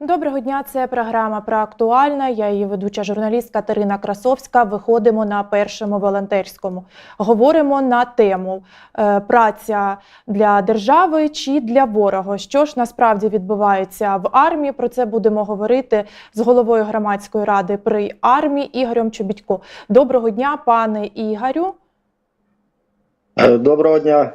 Доброго дня, це програма про актуальне. Я її ведуча журналіст Катерина Красовська. Виходимо на першому волонтерському. Говоримо на тему е, праця для держави чи для ворога. Що ж насправді відбувається в армії? Про це будемо говорити з головою громадської ради при армії Ігорем Чобітько. Доброго дня, пане Ігорю. Е, Доброго дня.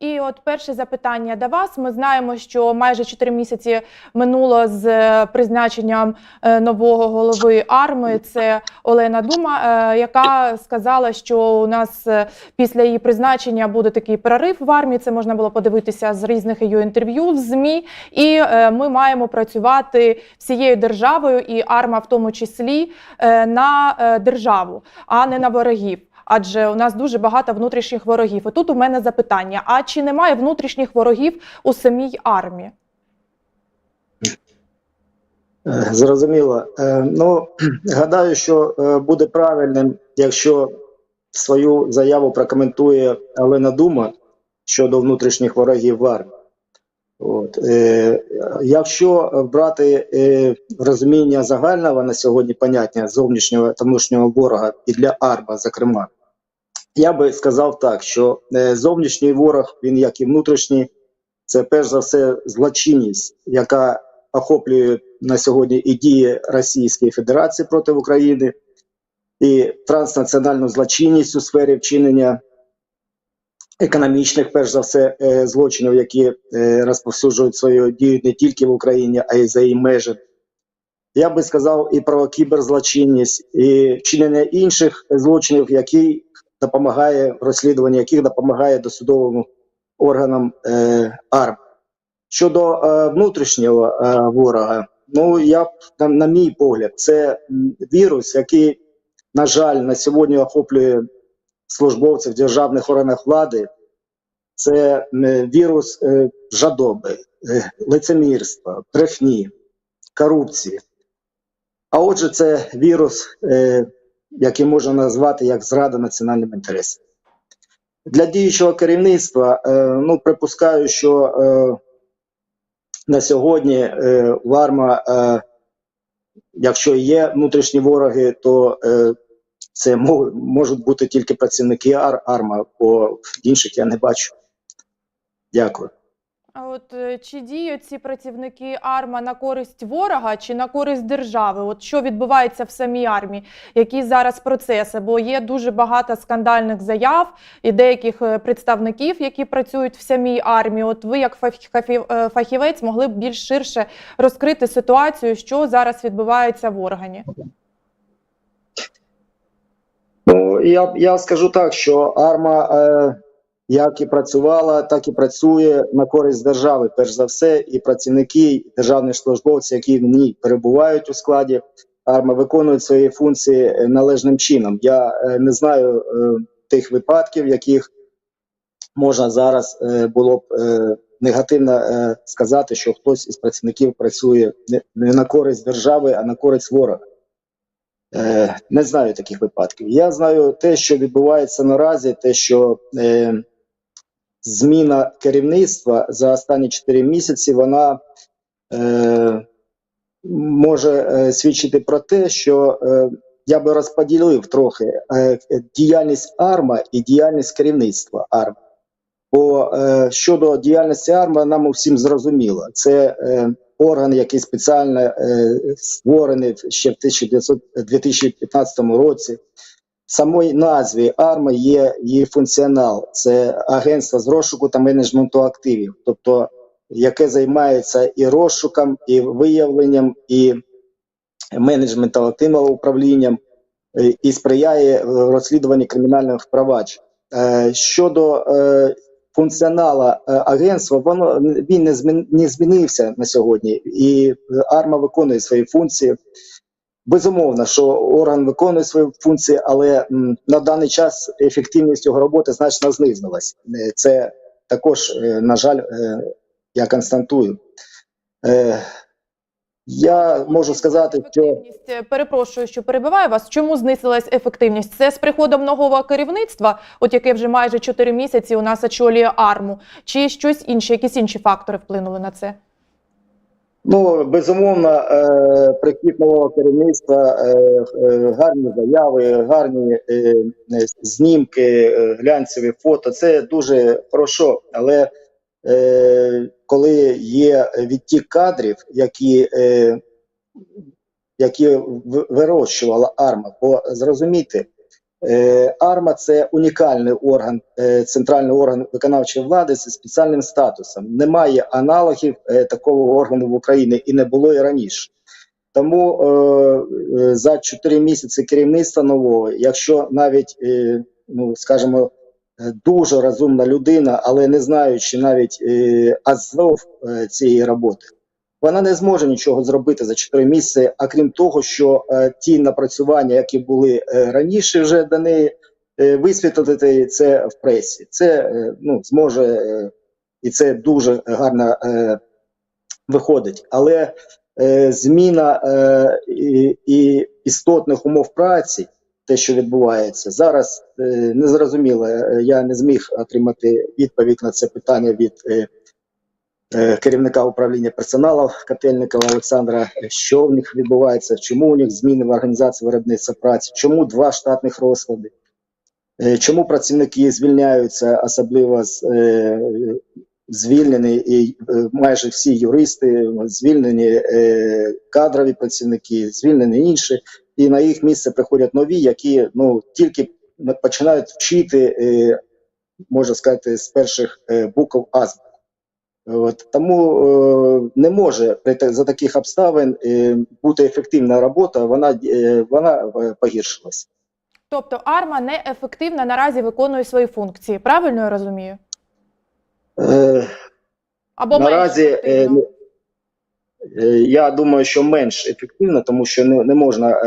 І от перше запитання до вас. Ми знаємо, що майже 4 місяці минуло з е, призначенням е, нового голови арми. Це Олена Дума, е, яка сказала, що у нас після її призначення буде такий перерив в армії. Це можна було подивитися з різних її інтерв'ю в змі. І ми маємо працювати всією державою, і арма в тому числі на державу, а не на ворогів. Адже у нас дуже багато внутрішніх ворогів. І тут у мене запитання: а чи немає внутрішніх ворогів у самій армії? Е, Зрозуміло. Е, Ну, гадаю, що е, буде правильним, якщо свою заяву прокоментує Олена Дума щодо внутрішніх ворогів в армії. От. Е, Якщо брати е, розуміння загального на сьогодні поняття зовнішнього та внутрішнього ворога і для арма, зокрема, я би сказав так, що е, зовнішній ворог, він як і внутрішній, це перш за все злочинність, яка охоплює на сьогодні і дії Російської Федерації проти України, і транснаціональну злочинність у сфері вчинення економічних, перш за все, е, злочинів, які е, розповсюджують свою дію не тільки в Україні, а й за її межі. Я би сказав і про кіберзлочинність, і вчинення інших злочинів, які допомагає розслідуванню, яких допомагає досудовим органам е, АРМ. Щодо е, внутрішнього е, ворога, ну я на, на мій погляд, це вірус, який, на жаль, на сьогодні охоплює службовців державних органах влади. Це вірус е, жадоби, е, лицемірства, брехні, корупції. А отже, це вірус, е, який можна назвати як зрада національним інтересам. Для діючого керівництва, е, ну припускаю, що е, на сьогодні е, в АРМА, е, якщо є внутрішні вороги, то це можуть бути тільки працівники АР, АРМА, бо інших я не бачу. Дякую. А от е, чи діють ці працівники арма на користь ворога чи на користь держави? От що відбувається в самій армії? Які зараз процеси? Бо є дуже багато скандальних заяв і деяких е, представників, які працюють в самій армії. От ви, як фах- е, фахівець, могли б більш ширше розкрити ситуацію, що зараз відбувається в органі? Ну, я, я скажу так, що АРМА е, як і працювала, так і працює на користь держави, перш за все, і працівники, і державні службовці, які в ній перебувають у складі АРМА, виконують свої функції належним чином. Я е, не знаю е, тих випадків, яких можна зараз е, було б негативно сказати, що хтось із працівників працює не, на користь держави, а на користь ворога. Не знаю таких випадків. Я знаю те, що відбувається наразі, те, що зміна керівництва за останні 4 місяці, вона е, може е, свідчити про те, що е, я би розподілив трохи е, діяльність АРМА і діяльність керівництва АРМА. Бо е, щодо діяльності АРМА, нам усім зрозуміло. Це е, орган, який спеціально е, створений ще в 1900 2015 році. В самій назві АРМА є її функціонал. Це агентство з розшуку та менеджменту активів, тобто яке займається і розшуком, і виявленням, і менеджментом активного управлінням, е, і сприяє розслідуванню кримінальних проваджень. Е, Щодо е, функціонала агентства, воно він не змін не змінився на сьогодні, і АРМА виконує свої функції. Безумовно, що орган виконує свої функції, але на даний час ефективність його роботи значно знизилась. Е, Це також, е, на жаль, е, я констатую. Я можу сказати, що перепрошую, що перебиваю вас. Чому знизилась ефективність? Це з приходом нового керівництва, от яке вже майже 4 місяці у нас очолює арму, чи щось інше, якісь інші фактори вплинули на це? Ну, безумовно, е, прихід нового керівництва, е, е, гарні заяви, гарні знімки, глянцеві фото це дуже хорошо. Але коли є відтік кадрів, які, які вирощувала арма, бо зрозумійте, Е, АРМА це унікальний орган, е, центральний орган виконавчої влади зі спеціальним статусом. Немає аналогів е, такого органу в Україні і не було і раніше. Тому е, е, за 4 місяці керівництва нового, якщо навіть, е, ну скажімо, е, дуже розумна людина, але не знаючи навіть е, азов е, цієї роботи, вона не зможе нічого зробити за 4 місяці, а крім того, що е, ті напрацювання, які були е, раніше вже до неї, е, висвітлити це в пресі. Це е, ну, зможе, е, і це дуже гарно е, виходить. Але е, зміна е, і, і істотних умов праці, те, що відбувається, зараз е, незрозуміло. Е, Я не зміг отримати відповідь на це питання від. Е, керівника управління персоналу Котельникова Олександра, що в них відбувається, чому у них зміни в організації виробництва праці, чому два штатних розклади, е, чому працівники звільняються, особливо е, звільнені і е, майже всі юристи, звільнені е, кадрові працівники, звільнені інші, і на їх місце приходять нові, які ну тільки починають вчити, е, можна сказати, з перших е, букв азбуки. От, тому е, не може при за таких обставин е, бути ефективна робота, вона, е, вона е, погіршилась. Тобто АРМА неефективно наразі виконує свої функції. Правильно я розумію? Е, Або наразі менш я думаю, що менш ефективна, тому що не, не можна е,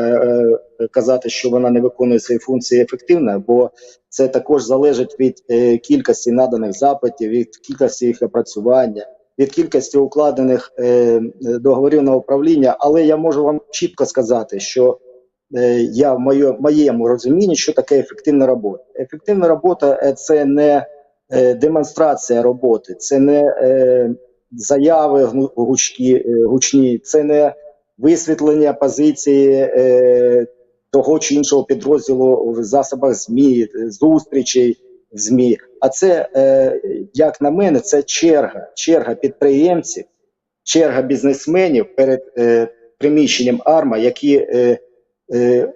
е, казати, що вона не виконує свої функції ефективно, бо це також залежить від е, кількості наданих запитів, від кількості їх опрацювання, від кількості укладених е, договорів на управління. Але я можу вам чітко сказати, що е, я в моє- моєму розумінні, що таке ефективна робота. Ефективна робота е, це не е, демонстрація роботи, це не е, заяви гучкі, е, гучні, це не висвітлення позиції е, того чи іншого підрозділу в засобах ЗМІ, зустрічей в ЗМІ. А це, е, як на мене, це черга, черга підприємців, черга бізнесменів перед е, приміщенням АРМА, які е, е,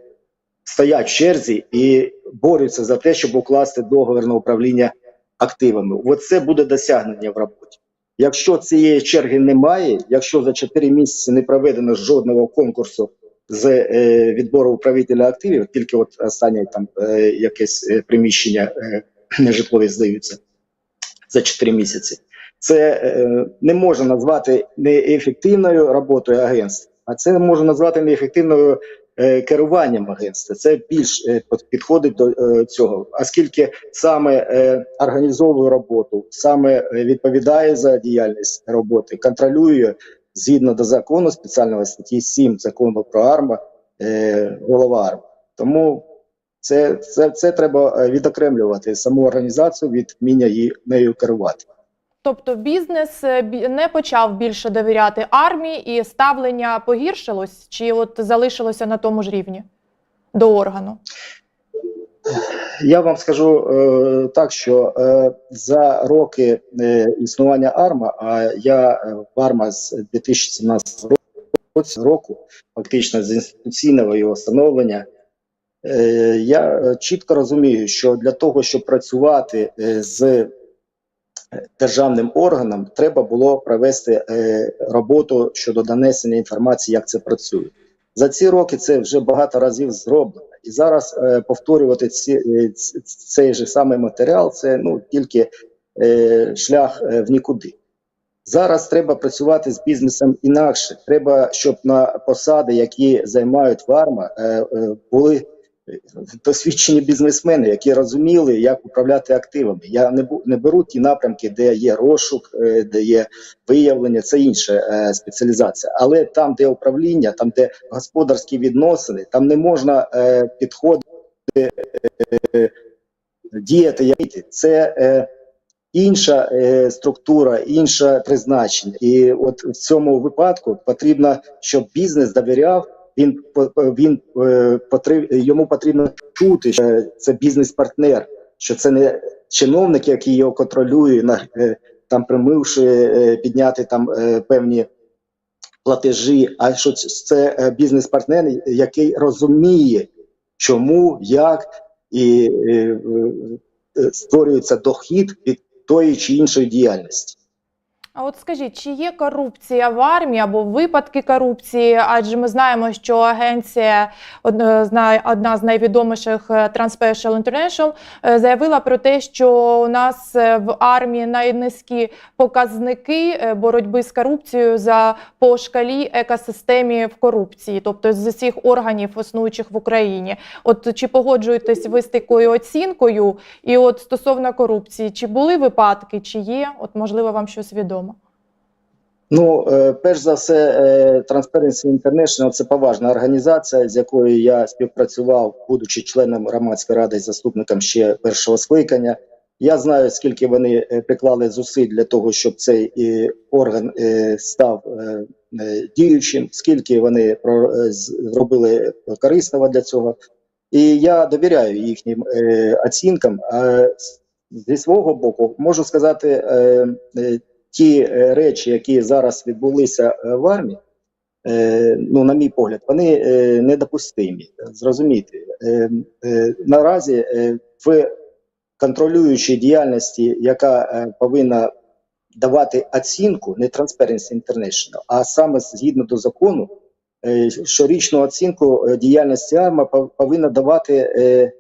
стоять в черзі і борються за те, щоб укласти договір на управління активами. Оце буде досягнення в роботі. Якщо цієї черги немає, якщо за 4 місяці не проведено жодного конкурсу з е, відбору управителя активів, тільки от останнє там е, якесь е, приміщення е, нежитлові здаються за 4 місяці, це е, не можна назвати неефективною роботою агентства, а це можна назвати неефективною керуванням агентства. Це більш е, підходить до е, цього, оскільки саме е, організовує роботу, саме е, відповідає за діяльність роботи, контролює згідно до закону спеціальної статті 7 закону про АРМА, е, голова АРМА. Тому це, це, це треба е, відокремлювати саму організацію від вміння її нею керувати. Тобто бізнес е, не почав більше довіряти армії, і ставлення погіршилось, чи от залишилося на тому ж рівні до органу? Я вам скажу е, так, що е, за роки е, існування АРМА, а я е, в АРМА з 2017 року, фактично з інституційного його становлення, е, я е, чітко розумію, що для того, щоб працювати з державним органом, треба було провести е, роботу щодо донесення інформації, як це працює. За ці роки це вже багато разів зроблено. І зараз е, повторювати ці, е, ц- цей же самий матеріал це ну, тільки е, шлях е, в нікуди. Зараз треба працювати з бізнесом інакше. Треба, щоб на посади, які займають варма, е, е, були досвідчені бізнесмени, які розуміли, як управляти активами. Я не не беру ті напрямки, де є розшук, е, де є виявлення, це інша е, спеціалізація. Але там, де управління, там, де господарські відносини, там не можна е, підходити, діяти. Це інша структура, інше призначення. І от в цьому випадку потрібно, щоб бізнес довіряв. Він по- він е, йому потрібно чути, що це бізнес-партнер, що це не чиновник, який його контролює, на е, там примивши е, підняти там е, певні платежі, а що це- е, бізнес-партнер, який розуміє, чому, як і е, е, е, створюється дохід від тої чи іншої діяльності. А от скажіть, чи є корупція в армії або випадки корупції? Адже ми знаємо, що агенція одна з найвідоміших е, International е, заявила про те, що у нас е, в армії найнизькі показники боротьби з корупцією за по шкалі екосистемі в корупції, тобто з усіх органів, існуючих в Україні. От чи погоджуєтесь ви з такою оцінкою? І от стосовно корупції, чи були випадки, чи є? От можливо, вам щось відомо. Ну, е, перш за все, е, Transparency International – це поважна організація, з якою я співпрацював, будучи членом громадської ради і заступником ще першого скликання. Я знаю, скільки вони е, приклали зусиль для того, щоб цей орган став діючим, скільки вони зробили корисного для цього. І я довіряю їхнім оцінкам. Зі свого боку можу сказати, ті е, речі, які зараз відбулися е, в армії, е, ну, на мій погляд, вони недопустимі. Зрозумійте, е, наразі в контролюючій діяльності, яка повинна давати оцінку, не Transparency International, а саме згідно до закону, щорічну оцінку діяльності АРМА повинна давати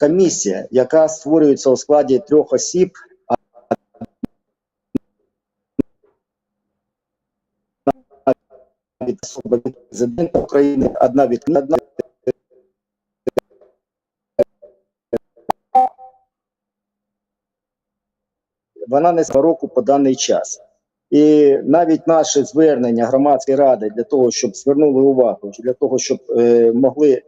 комісія, яка створюється у складі трьох осіб. Від особи від президента України, одна від одна вона не року по даний час. І навіть наше звернення громадської ради для того, щоб звернули увагу, для того, щоб е, могли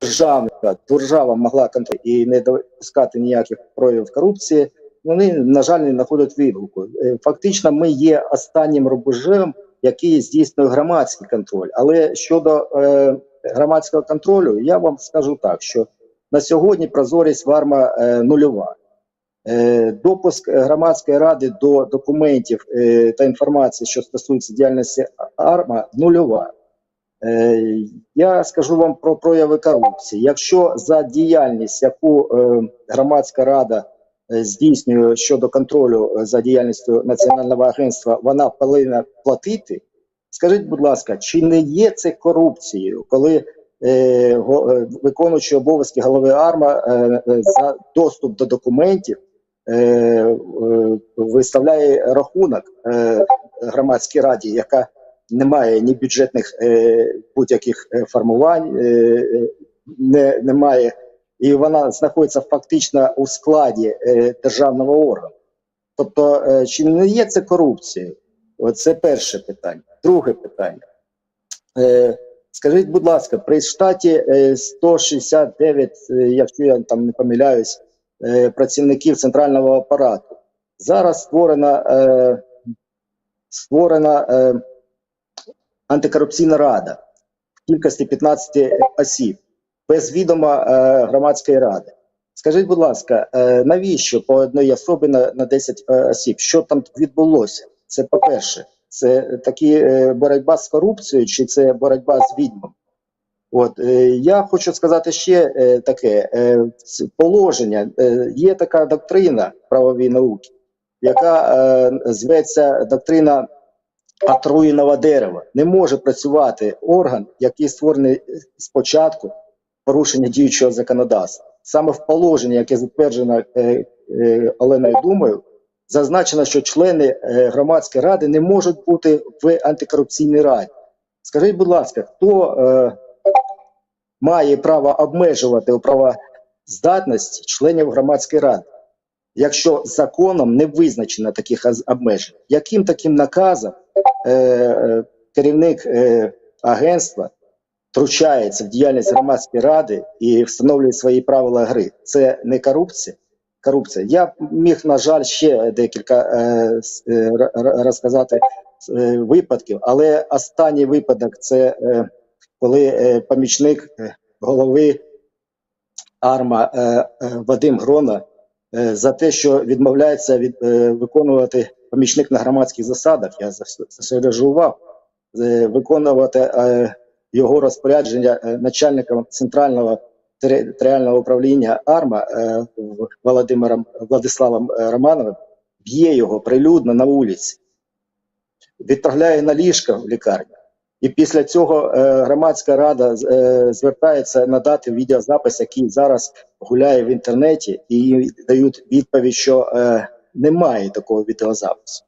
держава, держава могла контролювати і не допускати ніяких проявів корупції, вони, на жаль, не знаходять відгуку. Е, Фактично, ми є останнім рубежем, який здійснює громадський контроль. Але щодо е, громадського контролю, я вам скажу так, що на сьогодні прозорість варма е, нульова. Е, Допуск громадської ради до документів е, та інформації, що стосується діяльності АРМА, нульова. Е, Я скажу вам про прояви корупції. Якщо за діяльність, яку е, громадська рада здійснює щодо контролю е, за діяльністю Національного агентства, вона повинна платити, скажіть, будь ласка, чи не є це корупцією, коли е, го- е, виконуючий обов'язки голови АРМА е, е, за доступ до документів е, е, виставляє рахунок е, громадській раді, яка не має ні бюджетних е, будь-яких е, формувань, е, е, не, немає, і вона знаходиться фактично у складі е, державного органу. Тобто, е, чи не є це корупцією? Це перше питання. Друге питання. Е, Скажіть, будь ласка, при штаті е, 169, е, якщо я там не помиляюсь, е, працівників центрального апарату. Зараз створена, е, створена е, антикорупційна рада в кількості 15 осіб без відома е, громадської ради. Скажіть, будь ласка, е, навіщо по одній особі на, на 10 е, осіб? Що там відбулося? Це по-перше, це такі боротьба з корупцією, чи це боротьба з відьмом? От я хочу сказати ще таке положення. Є така доктрина правової науки, яка зветься доктрина отруєного дерева. Не може працювати орган, який створений спочатку порушення діючого законодавства. Саме в положенні, яке затверджено е, е, Оленою Думою, зазначено, що члени е, громадської ради не можуть бути в антикорупційній раді. Скажіть, будь ласка, хто е, має право обмежувати правоздатність членів громадської ради, якщо законом не визначено таких обмежень? Яким таким наказом е, керівник е, агентства втручається в діяльність громадської ради і встановлює свої правила гри? Це не корупція? корупція. Я міг, на жаль, ще декілька е, е, розказати е, випадків, але останній випадок це е, коли е, помічник е, голови АРМА е, е, Вадим Грона е, за те, що відмовляється від е, виконувати помічник на громадських засадах. Я зас- застережував е, виконувати е, його розпорядження е, начальником центрального територіального управління АРМА е, Володимиром Владиславом е, Романовим, б'є його прилюдно на вулиці, відправляє на ліжко в лікарню. І після цього громадська рада звертається надати відеозапис, який зараз гуляє в інтернеті, і дають відповідь, що немає такого відеозапису.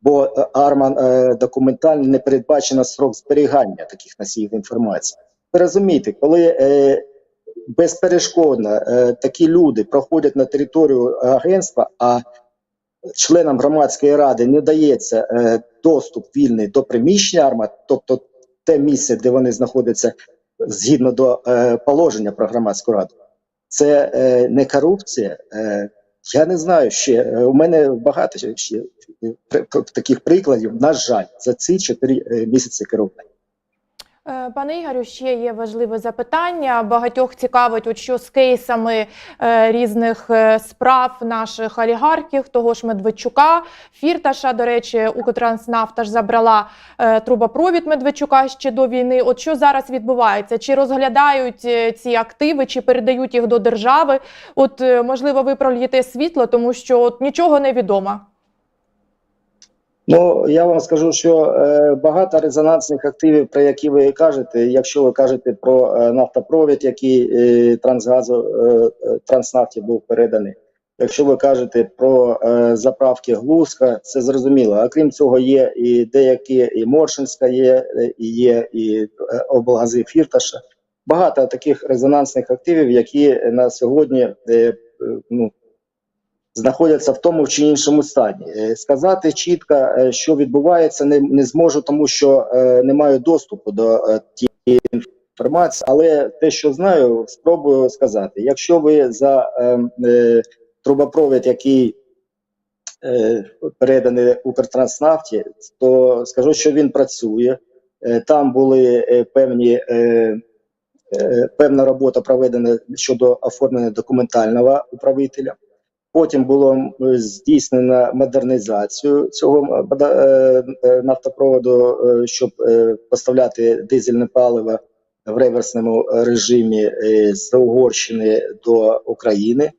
Бо е, Арман е, документально не передбачено срок зберігання таких носіїв інформації. Ви розумієте, коли е, безперешкодно такі люди проходять на територію агентства, а членам громадської ради не дається доступ вільний до приміщення АРМА, тобто те місце, де вони знаходяться згідно до положення про громадську раду. Це не корупція. Я не знаю ще. е, У мене багато ще- е, таких прикладів, на жаль, за ці чотири е, місяці керування. Е, Пане Ігорю, ще є важливе запитання. Багатьох цікавить, от що з кейсами е, різних е, справ наших олігархів, того ж Медведчука, Фірташа. До речі, Укртранснафта ж забрала трубопровід Медведчука ще до війни. От що зараз відбувається? Чи розглядають ці активи, чи передають їх до держави? От можливо, ви прольєте світло, тому що от нічого не відомо. Ну я вам скажу, що е, багато резонансних активів, про які ви кажете, якщо ви кажете про е, нафтопровід, який е, трансгазу транснафті був переданий. Якщо ви кажете про е, заправки Глузка, це зрозуміло. А крім цього, є і деякі, і Моршинська є, і є і облгази Фірташа. Багато таких резонансних активів, які на сьогодні е, ну, знаходяться в тому чи іншому стані. Е, Сказати чітко, е, що відбувається, не, не зможу, тому що е, не маю доступу до тієї інформації. Але те, що знаю, спробую сказати. Якщо ви за е, е, трубопровід, який е, переданий Укртранснафті, то скажу, що він працює. Там були певні. Певна робота проведена щодо оформлення документального управителя. Потім було здійснено модернізацію цього мода- е, е, нафтопроводу, е, щоб е, поставляти дизельне паливо в реверсному режимі е, з Угорщини до України.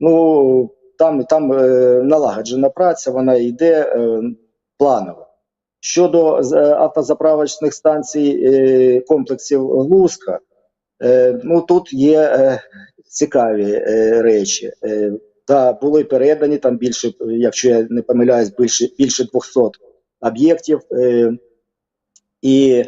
Ну там, там е, налагоджена праця, вона йде е, планово. Щодо е, автозаправочних станцій е, комплексів Луска, е, ну тут є е, цікаві е, речі. Да, були передані там більше, якщо я не помиляюсь, більше більше 200 об'єктів, е, і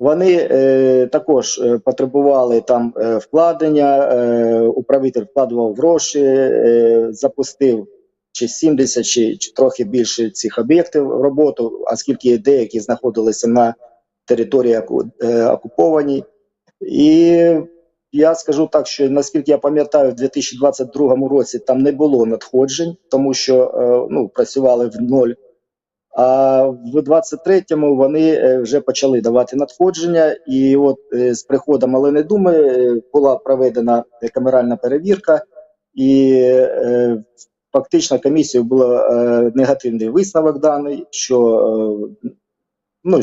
вони е, також е, потребували там е, вкладення. Е, управитель вкладував гроші, е, запустив чи 70, чи, чи трохи більше цих об'єктів в роботу, оскільки деякі знаходилися на території е, окупованій. І я скажу так, що наскільки я пам'ятаю, в 2022 році там не було надходжень, тому що е, ну, працювали в ноль. А в 23-му вони е, вже почали давати надходження, і от е, з приходом Олени Думи була проведена камеральна перевірка, і фактично комісією було негативний висновок даний, що ну,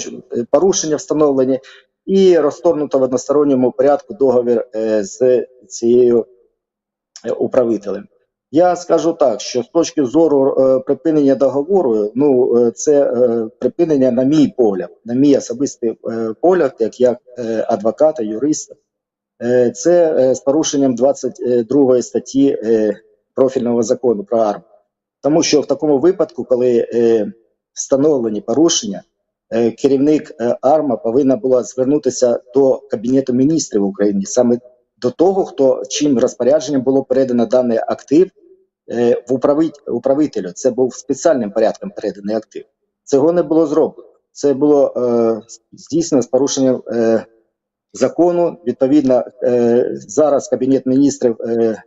порушення встановлені, і розторгнуто в односторонньому порядку договір е, з цією е, управителем. Я скажу так, що з точки зору е, припинення договору, ну це припинення, на мій погляд, на мій особистий погляд, як, як адвоката, юриста, це з порушенням 22 статті профільного закону про АРМ. Тому що в такому випадку, коли встановлені порушення, керівник е, АРМА повинна була звернутися до Кабінету міністрів України, саме до того, хто чим розпорядженням було передано даний актив е, в управителю. Це був спеціальним порядком переданий актив. Цього не було зроблено. Це було е, здійснено з порушенням е, закону. Відповідно, е, зараз Кабінет міністрів е,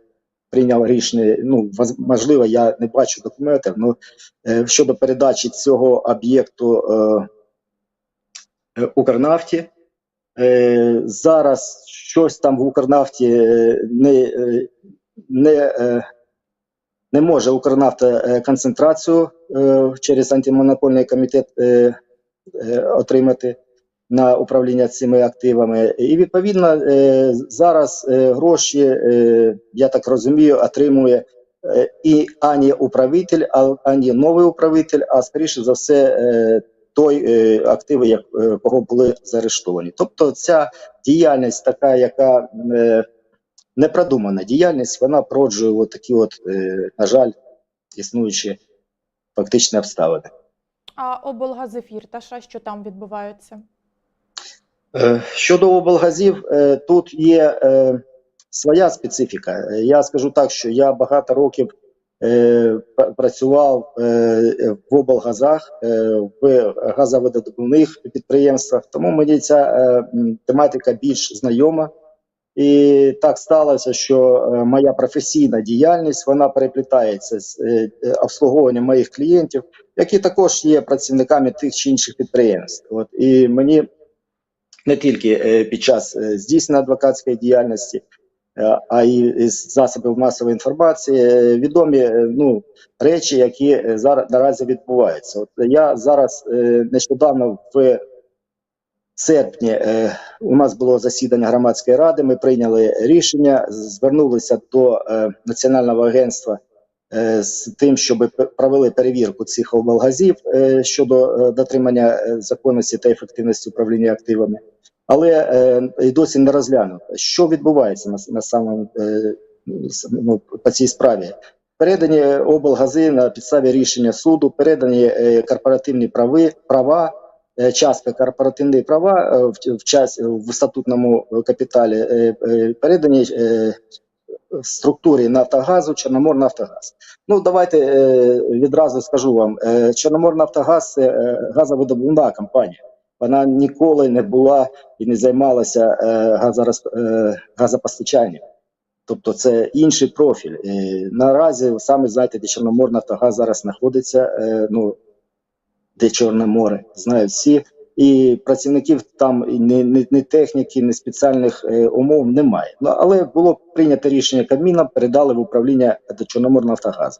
прийняв рішення. Ну можливо, я не бачу документів. Ну е, щодо передачі цього об'єкту е, е, Укрнафті. Е, зараз щось там в Укрнафті е, не, е, не, е, не може Укрнафта е, концентрацію е, через антимонопольний комітет е, е, отримати на управління цими активами. І відповідно е, зараз е, гроші, е, я так розумію, отримує е, і ані управитель, ані новий управитель, а скоріше за все. Той е, активи, як е, кого були заарештовані. Тобто ця діяльність така, яка е, непродумана діяльність, вона породжує от такі, от, е, на жаль, існуючі фактичні обставини. А облгазефір та що, що там відбувається? Е, Щодо облгазів, е, тут є е, своя специфіка. Е, Я скажу так, що я багато років працював е, в облгазах, е, в газовидобувних підприємствах, тому мені ця е, тематика більш знайома. І так сталося, що е, моя професійна діяльність вона переплітається з е, е, обслуговуванням моїх клієнтів, які також є працівниками тих чи інших підприємств. От і мені не тільки е, під час е, здійснення адвокатської діяльності, е, а й з засобів масової інформації е, відомі е, ну, речі, які е, зараз наразі відбуваються. От я зараз е, нещодавно в серпні е, у нас було засідання громадської ради. Ми прийняли рішення, звернулися до е, національного агентства е, з тим, щоб провели перевірку цих облгазів е, щодо е, дотримання е, законності та ефективності управління активами. Але е, і досі не розглянуто, що відбувається на, на самому е, ну, по цій справі. Передані облгази на підставі рішення суду, передані е, корпоративні прави, права, частка корпоративні права в, в, час, в статутному капіталі, передані структурі Нафтогазу, Чорноморнафтогаз. Ну, давайте відразу скажу вам: Чорноморнафтогаз це газовидобувна компанія. Вона ніколи не була і не займалася е, е, газопостачанням. Тобто це інший профіль. Е, наразі ви самі знаєте, де Чорноморнафтогаз зараз знаходиться, ну, де Чорне море, знають всі. І працівників там ні, ні, ні техніки, ні спеціальних е, умов немає. Ну, але було прийнято рішення Кабміном, передали в управління до Чорноморнафтогазу.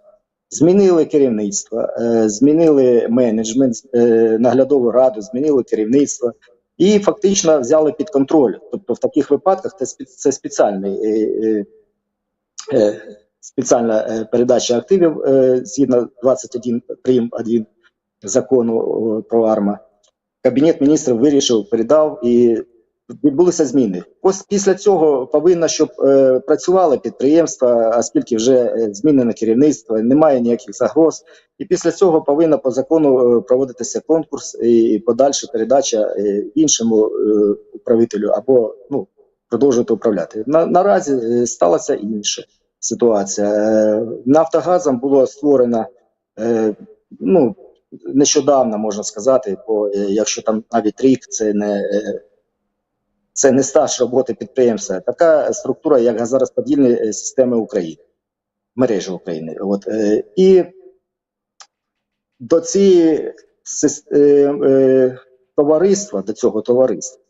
Змінили керівництво, е, змінили менеджмент, е, наглядову раду, змінили керівництво і фактично взяли під контроль. Тобто, в таких випадках це, спеціальний. Е, Спеціальна передача активів згідно 21 прим. 1 закону про АРМА. Кабінет міністрів вирішив, передав і відбулися зміни. Ось після цього повинно, щоб е, працювали підприємства, оскільки вже е, змінене керівництво, немає ніяких загроз. І після цього повинна по закону е, проводитися конкурс і подальша передача е, іншому е, управителю або ну, продовжувати управляти. На, наразі сталася інша ситуація. Е, Нафтогазом було створено е, ну, нещодавно, можна сказати, бо якщо там навіть рік, це не, це не стаж роботи підприємства. Така структура, як газорозподільні е, системи України, мережі України. От, е, і до цієї е, е, товариства, до цього товариства,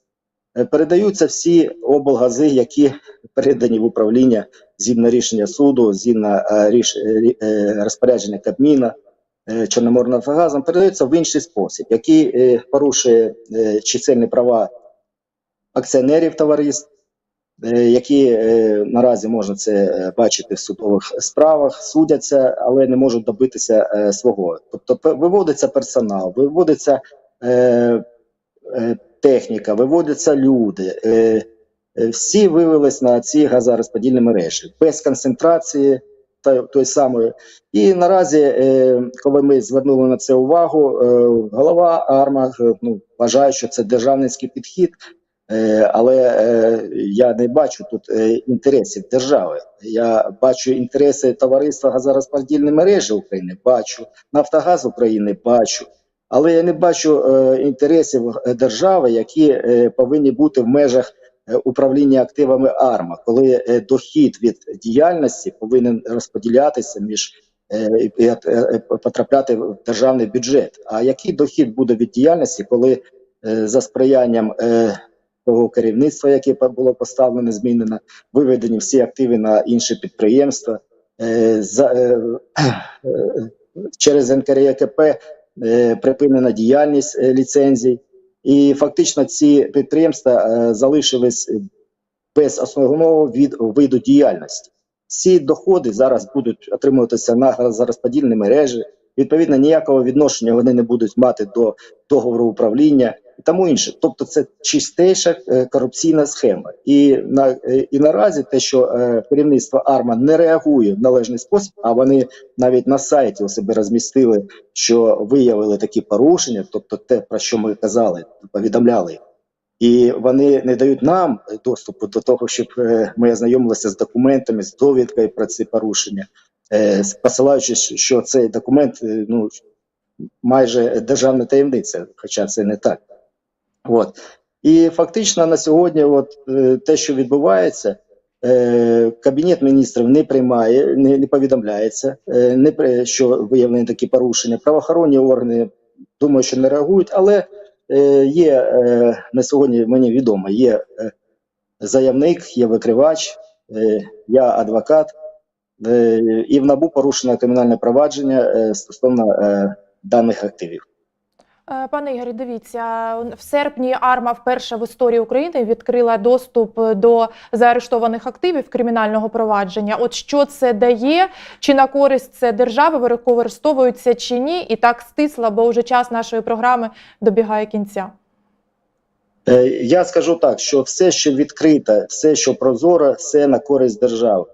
е, передаються всі облгази, які передані в управління згідно рішення суду, згідно е, ріш, е, розпорядження Кабміна, Чорноморнафтогазом, передаються в інший спосіб, який е, порушує е, чисельні права акціонерів товариств, е, які е, наразі можна це е, бачити в судових справах, судяться, але не можуть добитися свого. Тобто виводиться персонал, виводиться техніка, виводяться люди. Всі вивелись на ці газорозподільні мережі без концентрації та той самої. І наразі, коли ми звернули на це увагу, голова АРМА ну, вважає, що це державницький підхід. Е, Але е, я не бачу тут е, інтересів держави. Я бачу інтереси товариства газорозподільної мережі України, бачу Нафтогаз України, бачу. Але я не бачу інтересів держави, які повинні бути в межах управління активами АРМА, коли дохід від діяльності повинен розподілятися між потрапляти в державний бюджет. А який дохід буде від діяльності, коли за сприянням того керівництва, яке було поставлено, змінено, виведені всі активи на інші підприємства, е, е, е, через НКРЄКП припинена діяльність ліцензій, і фактично ці підприємства залишились без основного від виду діяльності. Ці доходи зараз будуть отримуватися на газорозподільні мережі. Відповідно, ніякого відношення вони не будуть мати до договору управління тому інше. Тобто, це чистейша е, корупційна схема. І на е, і наразі те, що е, керівництво АРМА не реагує в належний спосіб, а вони навіть на сайті у себе розмістили, що виявили такі порушення, тобто те, про що ми казали, повідомляли. І вони не дають нам доступу до того, щоб ми ознайомилися з документами, з довідкою про ці порушення, посилаючись, що цей документ ну, майже державна таємниця, хоча це не так. От. І фактично на сьогодні, от, е, те, що відбувається, е, Кабінет міністрів не приймає, не, не повідомляється, е, не, що виявлені такі порушення. Правоохоронні органи думаю, що не реагують, але е, є е, на сьогодні мені відомо, є е, заявник, є викривач, е, я адвокат, е, і в НАБУ порушено кримінальне провадження е, стосовно е, даних активів. Е, Пане Ігорі, дивіться, в серпні АРМА вперше в історії України відкрила доступ до заарештованих активів кримінального провадження. От що це дає, чи на користь це держави використовуються чи ні, і так стисло, бо вже час нашої програми добігає кінця. Е, Я скажу так, що все, що відкрите, все, що прозоро, все на користь держави.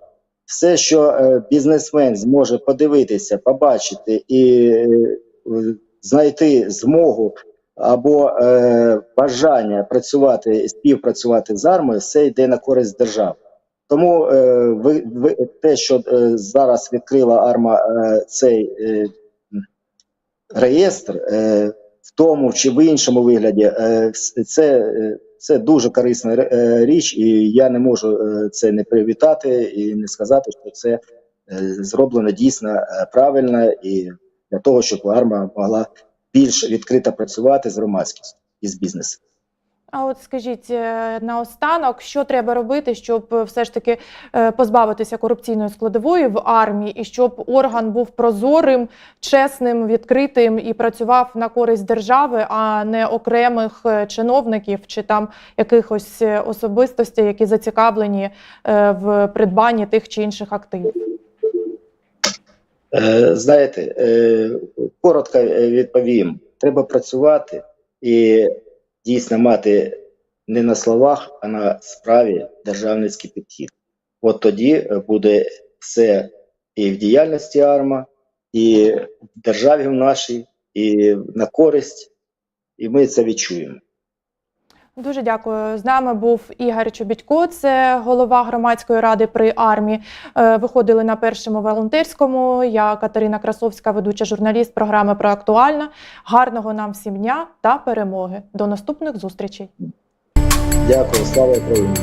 Все, що е, бізнесмен зможе подивитися, побачити і знайти змогу або е, бажання працювати, співпрацювати з армією, все йде на користь держави. Тому е, ви, ви, те, що е, зараз відкрила арма е, цей е, реєстр, е, в тому чи в іншому вигляді, е, це, е, це дуже корисна е, річ, і я не можу е, це не привітати і не сказати, що це е, зроблено дійсно правильно і для того, щоб арма могла більш відкрито працювати з громадськістю і з бізнесом. А от скажіть е, наостанок, що треба робити, щоб е, все ж таки е, позбавитися корупційної складової в армії, і щоб орган був прозорим, чесним, відкритим і працював на користь держави, а не окремих чиновників чи там якихось особистостей, які зацікавлені в придбанні тих чи інших активів. Е, Знаєте, е, коротко е, відповім: треба працювати і дійсно мати не на словах, а на справі державницький підхід. От тоді буде все і в діяльності АРМА, і в державі в нашій, і на користь, і ми це відчуємо. Дуже дякую. З нами був Ігор Чобітько, це голова громадської ради при армії. Е, Виходили на першому волонтерському. Я Катерина Красовська, ведуча журналіст програми про актуальна. Гарного нам всім дня та перемоги. До наступних зустрічей. Дякую, слава Україні!